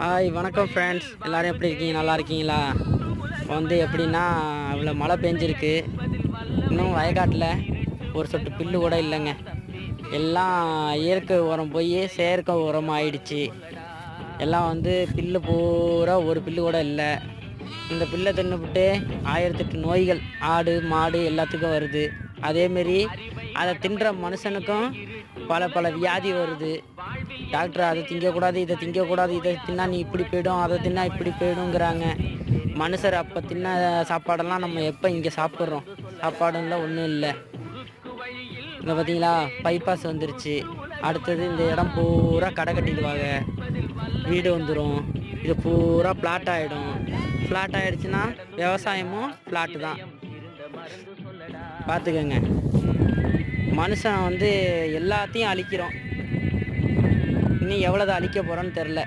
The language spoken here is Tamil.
ஹாய் வணக்கம் ஃப்ரெண்ட்ஸ் எல்லோரும் எப்படி இருக்கீங்க? நல்லா இருக்கீங்களா? இப்போ வந்து எப்படின்னா இவ்வளோ மழை பெஞ்சிருக்கு. இன்னும் வயக்காட்டில் ஒரு சொட்டு பில்லு கூட இல்லைங்க. எல்லாம் இயற்கை உரம் போய் செயற்கை உரம் ஆயிடுச்சு. எல்லாம் வந்து பில்லு பூரா ஒரு பில்லு கூட இல்லை. இந்த பில்லை தின்னுபிட்டு ஆயிரத்தெட்டு நோய்கள் ஆடு மாடு எல்லாத்துக்கும் வருது. அதேமாரி அதை தின்ற மனுஷனுக்கும் பல பல வியாதி வருது. டாக்டர் அதை திங்கக்கூடாது இதை திங்கக்கூடாது இதை தின்னா நீ இப்படி போயிடும் அதை தின்னா இப்படி போயிடுங்கிறாங்க மனுஷர் அப்போ தின்ன சாப்பாடெல்லாம் நம்ம எப்போ இங்கே சாப்பிட்றோம்? சாப்பாடும் ஒன்றும் இல்லை. இங்கே பார்த்தீங்களா பைபாஸ் வந்துருச்சு. அடுத்தது இந்த இடம் பூரா கடை கட்டிடுவாங்க. வீடு வந்துடும் இது பூரா ஃப்ளாட் ஆகிடும் ஃப்ளாட் ஆகிடுச்சுன்னா விவசாயமும் ஃப்ளாட்டு தான். பார்த்துக்கோங்க. மனுஷன் வந்து எல்லாத்தையும் அழிக்கிறோம். இன்னும் எவ்வளோதான் அழிக்க போகிறோன்னு தெரில